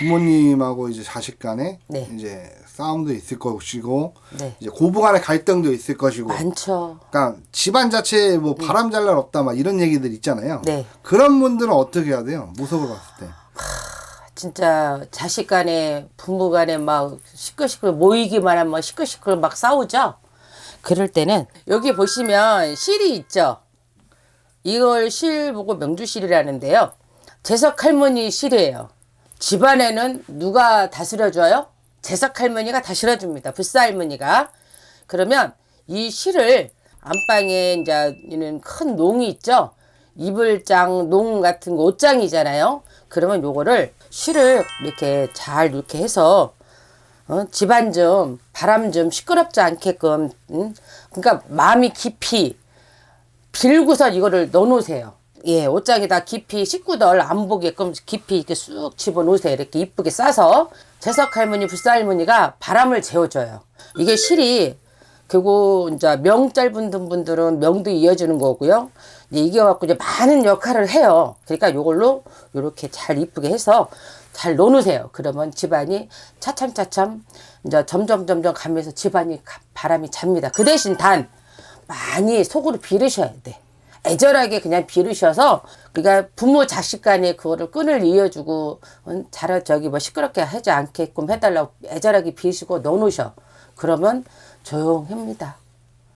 부모님하고 이제 자식 간에 네. 이제 싸움도 있을 것이고 네. 이제 고부 간의 갈등도 있을 것이고 많죠. 그러니까 집안 자체에 뭐 바람 잘 날 없다 막 이런 얘기들 있잖아요. 네. 그런 분들은 어떻게 해야 돼요? 무속으로 봤을 때. 진짜 자식 간에 부모 간에 막 시끌시끌 모이기만 하면 막 시끌시끌 막 싸우죠. 그럴 때는 여기 보시면 실이 있죠. 이걸 실 보고 명주실이라는데요. 재석 할머니 실이에요. 집안에는 누가 다스려줘요? 재석 할머니가 다스려줍니다. 불사 할머니가. 그러면 이 실을 안방에 이제 있는 큰 농이 있죠. 이불장, 농 같은 거 옷장이잖아요. 그러면 요거를 실을 이렇게 잘 이렇게 해서 어? 집안 좀 바람 좀 시끄럽지 않게끔 응? 그러니까 마음이 깊이 빌고서 이거를 넣어놓으세요. 예, 옷장에다 깊이 식구들 안 보게끔 깊이 이렇게 쑥 집어놓으세요. 이렇게 이쁘게 싸서 재석 할머니, 불사 할머니가 바람을 재워줘요. 이게 실이 그리고 이제 명 짧은 분들은 명도 이어주는 거고요. 이게 갖고 이제 많은 역할을 해요. 그러니까 요걸로 요렇게 잘 이쁘게 해서 잘 놓으세요. 그러면 집안이 차참차참 이제 점점 점점 가면서 집안이 가- 바람이 잡니다. 그 대신 단 많이 속으로 비르셔야 돼. 애절하게 그냥 비르셔서 그러니까 부모 자식 간에 그거를 끈을 이어주고 어, 잘 저기 뭐 시끄럽게 하지 않게끔 해달라고 애절하게 비시고 넣어놓으셔. 그러면 조용합니다.